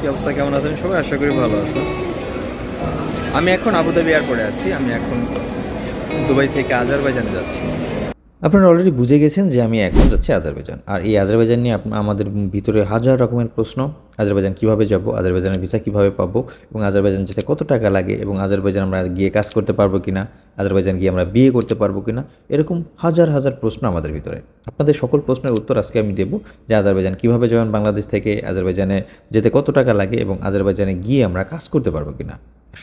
কি অবস্থা, কেমন আছেন সবাই? আশা করি ভালো আছেন আমি এখন আবুধাবি এয়ারপোর্টে আছি। আমি এখন দুবাই থেকে আজারবাইজানে যাচ্ছি। আপনারা অলরেডি বুঝে গেছেন যে আমি এখন যাচ্ছি আজারবাইজান। আর এই আজারবাইজান নিয়ে আমাদের ভিতরে হাজার রকমের প্রশ্ন। আজারবাইজান কীভাবে যাব, আজারবাইজানের ভিসা কীভাবে পাবো এবং আজারবাইজান যেতে কত টাকা লাগে এবং আজারবাইজান আমরা গিয়ে কাজ করতে পারব কি না আজারবাইজান গিয়ে আমরা বিয়ে করতে পারব কি না এরকম হাজার হাজার প্রশ্ন আমাদের ভিতরে। আপনাদের সকল প্রশ্নের উত্তর আজকে আমি দেবো যে আজারবাইজান কীভাবে যাবেন বাংলাদেশ থেকে, আজারবাইজানে যেতে কত টাকা লাগে এবং আজারবাইজানে গিয়ে আমরা কাজ করতে পারব কিনা।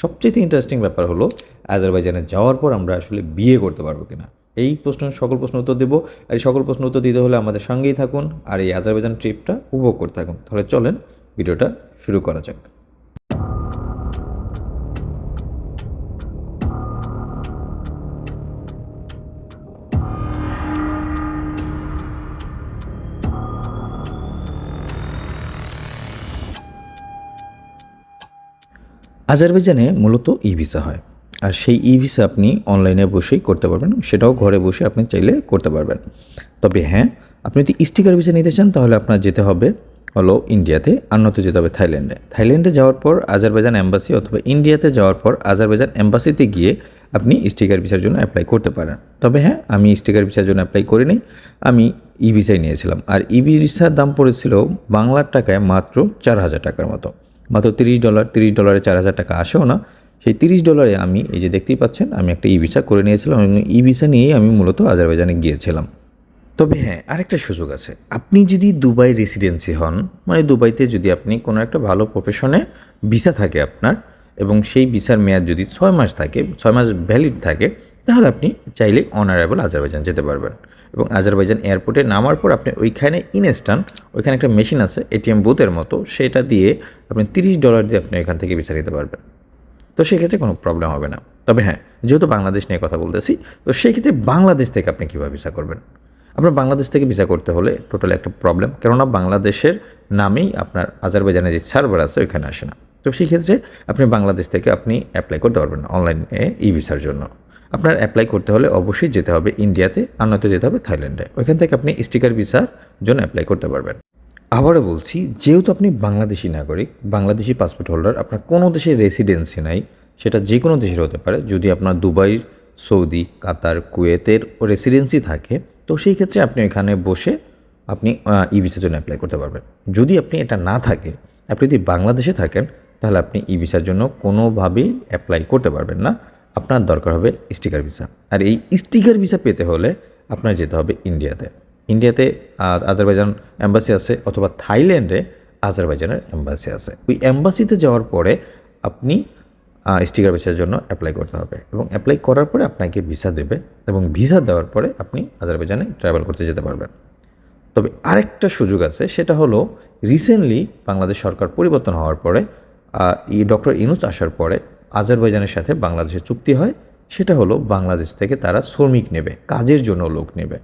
সবচেয়ে ইন্টারেস্টিং ব্যাপার হলো, আজারবাইজানে যাওয়ার পর আমরা আসলে বিয়ে করতে পারব কিনা। এই প্রশ্নের সকল প্রশ্ন উত্তর দেবো। আর এই সকল প্রশ্ন উত্তর দিতে হলে আমাদের সঙ্গেই থাকুন। আর এই আজারবাইজান ট্রিপটা উপভোগ করতে থাকুন। তাহলে চলেন ভিডিওটা শুরু করা যাক। আজারবাইজানে মূলত ই ভিসা হয়। আর সেই ই ভিসা আপনি অনলাইনে বসেই করতে পারবেন, সেটাও ঘরে বসে আপনি চাইলে করতে পারবেন। তবে হ্যাঁ আপনি যদি স্টিকার ভিসা নিতে চান, তাহলে আপনার যেতে হবে হলো ইন্ডিয়াতে, আর নয়তো যেতে হবে থাইল্যান্ডে। থাইল্যান্ডে যাওয়ার পর আজারবাইজান অ্যাম্বাসি অথবা ইন্ডিয়াতে যাওয়ার পর আজারবাইজান অ্যাম্বাসিতে গিয়ে আপনি স্টিকার ভিসার জন্য অ্যাপ্লাই করতে পারেন। তবে হ্যাঁ আমি স্টিকার ভিসার জন্য অ্যাপ্লাই করিনি আমি ই ভিসাই নিয়েছিলাম। আর ই ভিসার দাম পড়েছিল বাংলার টাকায় মাত্র চার হাজার টাকার মতো। মাত্র তিরিশ ডলার, তিরিশ ডলারে চার হাজার টাকা আসেও না সেই তিরিশ ডলারে আমি, এই যে দেখতেই পাচ্ছেন, আমি একটা ই ভিসা করে নিয়েছিলাম এবং ই ভিসা নিয়েই আমি মূলত আজারবাইজানে গিয়েছিলাম। তবে হ্যাঁ আরেকটা সুযোগ আছে। আপনি যদি দুবাই রেসিডেন্সি হন মানে দুবাইতে যদি আপনি কোনো একটা ভালো প্রফেশনে ভিসা থাকে আপনার এবং সেই ভিসার মেয়াদ যদি ছয় মাস থাকে, ছয় মাস ভ্যালিড থাকে, তাহলে আপনি চাইলে অনারেবল আজারবাইজান যেতে পারবেন। এবং আজারবাইজান এয়ারপোর্টে নামার পর আপনি ওইখানে ইনস্টান ওইখানে একটা মেশিন আছে এটিএম বুথের মতো, সেটা দিয়ে আপনি তিরিশ ডলার দিয়ে আপনি এখান থেকে ভিসা নিতে পারবেন। তো সেক্ষেত্রে কোনো প্রবলেম হবে না। তবে হ্যাঁ যেহেতু বাংলাদেশ নিয়ে কথা বলতেছি, তো সেক্ষেত্রে বাংলাদেশ থেকে আপনি কীভাবে ভিসা করবেন? আপনার বাংলাদেশ থেকে ভিসা করতে হলে টোটাল একটা প্রবলেম কেননা বাংলাদেশের নামেই আপনার আজারবাইজানের যে সার্ভার আছে, ওইখানে আসে না। তো সেই ক্ষেত্রে আপনি বাংলাদেশ থেকে আপনি অ্যাপ্লাই করতে পারবেন অনলাইনে ই ভিসার জন্য। আপনার অ্যাপ্লাই করতে হলে অবশ্যই যেতে হবে ইন্ডিয়াতে আর যেতে হবে থাইল্যান্ডে ওইখান থেকে আপনি স্টিকার ভিসার জন্য অ্যাপ্লাই করতে পারবেন। আবারও বলছি, যেহেতু আপনি বাংলাদেশি নাগরিক, বাংলাদেশি পাসপোর্ট হোল্ডার আপনার কোনো দেশের রেসিডেন্সি নাই, সেটা যে কোনো দেশের হতে পারে। যদি আপনার দুবাই, সৌদি, কাতার, কুয়েতের রেসিডেন্সি থাকে, তো সেই ক্ষেত্রে আপনি এখানে বসে আপনি ই ভিসার জন্য অ্যাপ্লাই করতে পারবেন। যদি আপনি এটা না থাকে, আপনি যদি বাংলাদেশে থাকেন, তাহলে আপনি ই ভিসার জন্য কোনোভাবেই অ্যাপ্লাই করতে পারবেন না। আপনার দরকার হবে স্টিকার ভিসা আর এই স্টিকার ভিসা পেতে হলে আপনার যেতে হবে ইন্ডিয়াতে ইন্ডিয়াতে আজারবাইজান অ্যাম্বাসি আছে, অথবা থাইল্যান্ডে আজারবাইজানের অ্যাম্বাসি আছে। ওই অ্যাম্বাসিতে যাওয়ার পরে আপনি স্টিকার ভিসার জন্য অ্যাপ্লাই করতে হবে এবং অ্যাপ্লাই করার পরে আপনাকে ভিসা দেবে এবং ভিসা দেওয়ার পরে আপনি আজারবাইজানে ট্রাভেল করতে যেতে পারবেন। তবে আরেকটা সুযোগ আছে, সেটা হলো রিসেন্টলি বাংলাদেশ সরকার পরিবর্তন হওয়ার পরে ই ডক্টর ইনুস আসার পরে আজারবাইজানের সাথে বাংলাদেশের চুক্তি হয়, সেটা হলো বাংলাদেশ থেকে তারা শ্রমিক নেবে, কাজের জন্য লোক নেবে।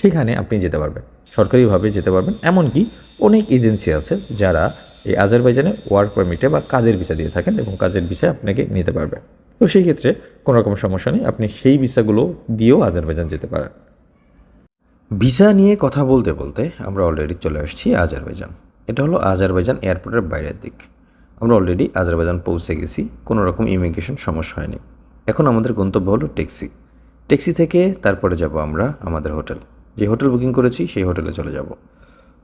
সেখানে আপনি যেতে পারবেন। সরকারিভাবে যেতে পারবেন। এমনকি অনেক এজেন্সি আছে যারা এই আজারবাইজানে ওয়ার্ক পারমিটে বা কাজের ভিসা দিয়ে থাকেন এবং কাজের ভিসায় আপনাকে নিতে পারবে। তো সেই ক্ষেত্রে কোনো রকম সমস্যা নেই, আপনি সেই ভিসাগুলো দিয়েও আজারবাইজান যেতে পারেন। ভিসা নিয়ে কথা বলতে বলতে আমরা অলরেডি চলে আসছি আজারবাইজান। এটা হলো আজারবাইজান এয়ারপোর্টের বাইরের দিক। আমরা অলরেডি আজারবাইজান পৌঁছে গেছি, কোনো রকম ইমিগ্রেশন সমস্যা হয়নি। এখন আমাদের গন্তব্য হলো ট্যাক্সি। ট্যাক্সি থেকে তারপরে যাব আমরা আমাদের হোটেল। যে হোটেল বুকিং করেছি, সেই হোটেলে চলে যাব।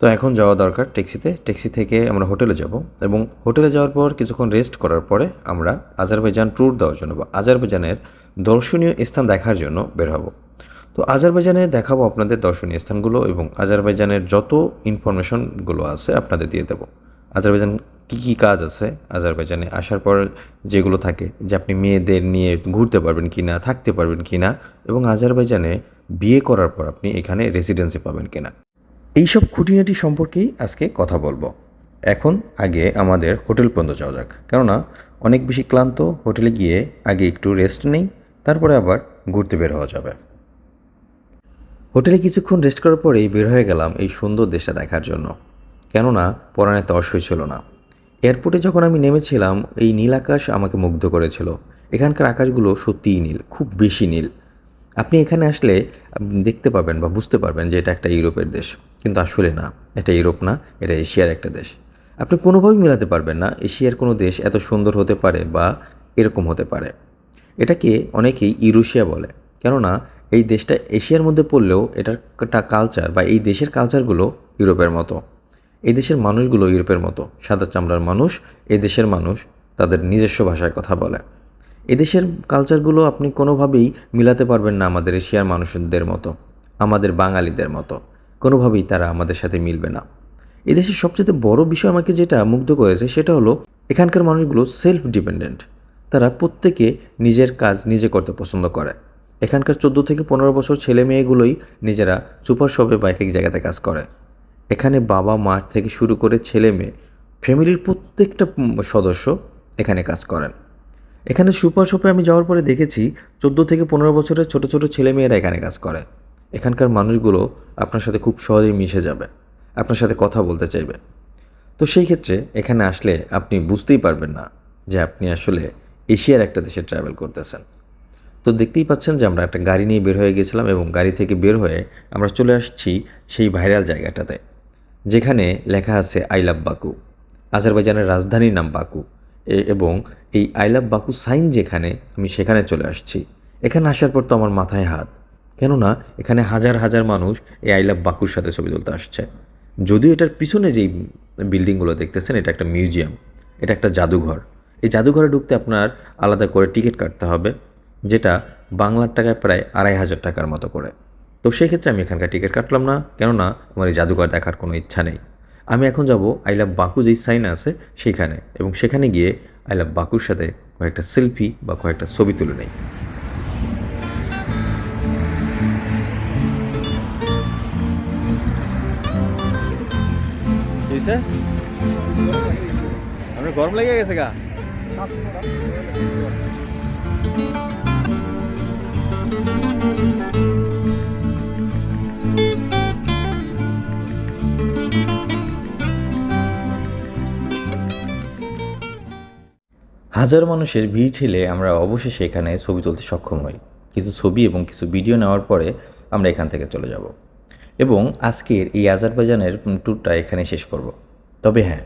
তো এখন যাওয়া দরকার ট্যাক্সিতে। ট্যাক্সি থেকে আমরা হোটেলে যাব এবং হোটেলে যাওয়ার পর কিছুক্ষণ রেস্ট করার পরে আমরা আজারবাইজান ট্যুর দেওয়ার জন্য বা আজারবাইজানের দর্শনীয় স্থান দেখার জন্য বের হব। তো আজারবাইজানে দেখাবো আপনাদের দর্শনীয় স্থানগুলো এবং আজারবাইজানের যত ইনফরমেশনগুলো আছে আপনাদের দিয়ে দেবো। আজারবাইজান কী কী কাজ আছে আজারবাইজানে আসার পর যেগুলো থাকে যে আপনি মেয়েদের নিয়ে ঘুরতে পারবেন কি না থাকতে পারবেন কি না এবং আজারবাইজানে বিয়ে করার পর আপনি এখানে রেসিডেন্সি পাবেন কিনা। এইসব খুঁটিনাটি সম্পর্কেই আজকে কথা বলব। এখন আগে আমাদের হোটেল পর্যন্ত যাওয়া যাক। কেননা, অনেক বেশি ক্লান্ত, হোটেলে গিয়ে আগে একটু রেস্ট নেই, তারপরে আবার ঘুরতে বের হওয়া যাবে। হোটেলে কিছুক্ষণ রেস্ট করার পরেই বের হয়ে গেলাম এই সুন্দর দেশটা দেখার জন্য। কেননা পরাণে তর্স হয়েছিল না। এয়ারপোর্টে যখন আমি নেমেছিলাম, এই নীল আকাশ আমাকে মুগ্ধ করেছিল। এখানকার আকাশগুলো সত্যিই নীল, খুব বেশি নীল। আপনি এখানে আসলে দেখতে পাবেন বা বুঝতে পারবেন যে এটা একটা ইউরোপের দেশ। কিন্তু আসলে না, এটা ইউরোপ না, এটা এশিয়ার একটা দেশ। আপনি কোনোভাবেই মেলাতে পারবেন না এশিয়ার কোনো দেশ এত সুন্দর হতে পারে বা এরকম হতে পারে। এটাকে অনেকেই ইউরোশিয়া বলে। কেননা, এই দেশটা এশিয়ার মধ্যে পড়লেও এটার একটা কালচার বা এই দেশের কালচারগুলো ইউরোপের মতো। এই দেশের মানুষগুলো ইউরোপের মতো। সাদা চামড়ার মানুষ, এই দেশের মানুষ তাদের নিজস্ব ভাষায় কথা বলে। এদেশের কালচারগুলো আপনি কোনোভাবেই মিলাতে পারবেন না আমাদের এশিয়ার মানুষদের মতো, আমাদের বাঙালিদের মতো। কোনোভাবেই তারা আমাদের সাথে মিলবে না। এদেশের সবচেয়ে বড় বিষয় আমাকে যেটা মুগ্ধ করেছে সেটা হলো, এখানকার মানুষগুলো সেলফ ডিপেন্ডেন্ট তারা প্রত্যেকে নিজের কাজ নিজে করতে পছন্দ করে। এখানকার চোদ্দ থেকে পনেরো বছর ছেলে মেয়েগুলোই নিজেরা সুপার শপে বা এক এক জায়গাতে কাজ করে। এখানে বাবা মার থেকে শুরু করে ছেলে মেয়ে ফ্যামিলির প্রত্যেকটা সদস্য এখানে কাজ করেন। এখানে সুপার শপে আমি যাওয়ার পরে দেখেছি চোদ্দ থেকে পনেরো বছরের ছোট ছোট ছেলে মেয়েরা এখানে কাজ করে। এখানকার মানুষগুলো আপনার সাথে খুব সহজেই মিশে যাবে, আপনার সাথে কথা বলতে চাইবে। তো সেই ক্ষেত্রে এখানে আসলে আপনি বুঝতেই পারবেন না যে আপনি আসলে এশিয়ার একটা দেশে ট্রাভেল করতেছেন। তো দেখতেই পাচ্ছেন যে আমরা একটা গাড়ি নিয়ে বের হয়ে গেছিলাম এবং গাড়ি থেকে বের হয়ে আমরা চলে আসছি সেই ভাইরাল জায়গাটাতে, যেখানে লেখা আছে আই লাভ বাকু, আজারবাইজানের রাজধানীর নাম বাকু। এবং এই আই লাভ বাকু সাইন যেখানে, আমি সেখানে চলে আসছি। এখানে আসার পর তো আমার মাথায় হাত। কেননা, এখানে হাজার হাজার মানুষ এই আই লাভ বাকুর সাথে ছবি তুলতে আসছে। যদিও এটার পিছনে যেই বিল্ডিংগুলো দেখতেছেন, এটা একটা মিউজিয়াম, এটা একটা জাদুঘর। এই জাদুঘরে ঢুকতে আপনার আলাদা করে টিকিট কাটতে হবে, যেটা বাংলার টাকায় প্রায় আড়াই হাজার টাকার মতো করে। তো সেই ক্ষেত্রে আমি এখানকার টিকিট কাটলাম না, কেননা আমার এই জাদুঘর দেখার কোনো ইচ্ছা নেই। আমি এখন যাব আই লাভ বাকু, যেই সাইন আছে সেখানে। এবং সেখানে গিয়ে আই লাভ বাকুর সাথে কয়েকটা সেলফি বা কয়েকটা ছবি তুলে নেই। আপনার গরম লেগে গেছে গা? হাজার মানুষের ভিড় ঠেলে আমরা অবশেষে এখানে ছবি তুলতে সক্ষম হই। কিছু ছবি এবং কিছু ভিডিও নেওয়ার পরে আমরা এখান থেকে চলে যাব। এবং আজকের এই আজারবাইজানের ট্যুরটা এখানে শেষ করব। তবে হ্যাঁ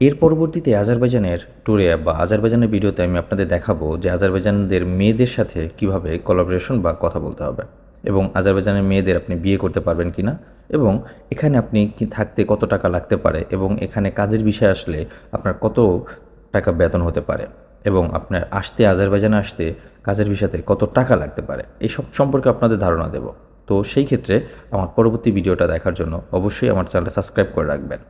এর পরবর্তীতে আজারবাইজানের ট্যুরে বা আজারবাইজানের ভিডিওতে আমি আপনাদের দেখাবো যে আজারবাইজানদের মেয়েদের সাথে কীভাবে কোলাবোরেশন বা কথা বলতে হবে এবং আজারবাইজানের মেয়েদের আপনি বিয়ে করতে পারবেন কি না এবং এখানে আপনি কি থাকতে কত টাকা লাগতে পারে এবং এখানে কাজের বিষয় আসলে আপনার কত টাকা বেতন হতে পারে এবং আপনার আসতে, আজারবাইজানে আসতে, কাজের ভিসাতে কত টাকা লাগতে পারে এই সব সম্পর্কে আপনাদের ধারণা দেব। তো সেই ক্ষেত্রে আমার পরবর্তী ভিডিওটা দেখার জন্য অবশ্যই আমার চ্যানেলটা সাবস্ক্রাইব করে রাখবেন।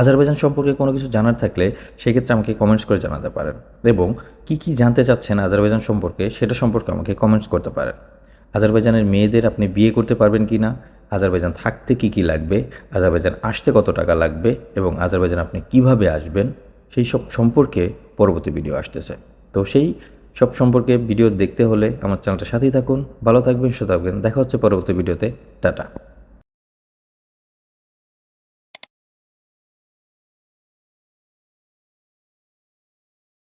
আজারবাইজান সম্পর্কে কোনো কিছু জানার থাকলে সেক্ষেত্রে আমাকে কমেন্টস করে জানাতে পারেন এবং কি কি জানতে চাচ্ছেন আজারবাইজান সম্পর্কে সেটা সম্পর্কে আমাকে কমেন্টস করতে পারেন। আজারবাইজানের মেয়েদের আপনি বিয়ে করতে পারবেন কি না, আজারবাইজান থাকতে কি কি লাগবে, আজারবাইজান আসতে কত টাকা লাগবে এবং আজারবাইজান আপনি কীভাবে আসবেন সেই সব সম্পর্কে পরবর্তী ভিডিও আসতেছে। তো সেই সব সম্পর্কে ভিডিও দেখতে হলে আমার চ্যানেলটা সাথেই থাকুন, ভালো থাকবেন থাকবেন। দেখা হচ্ছে পরবর্তী ভিডিওতে টাটা।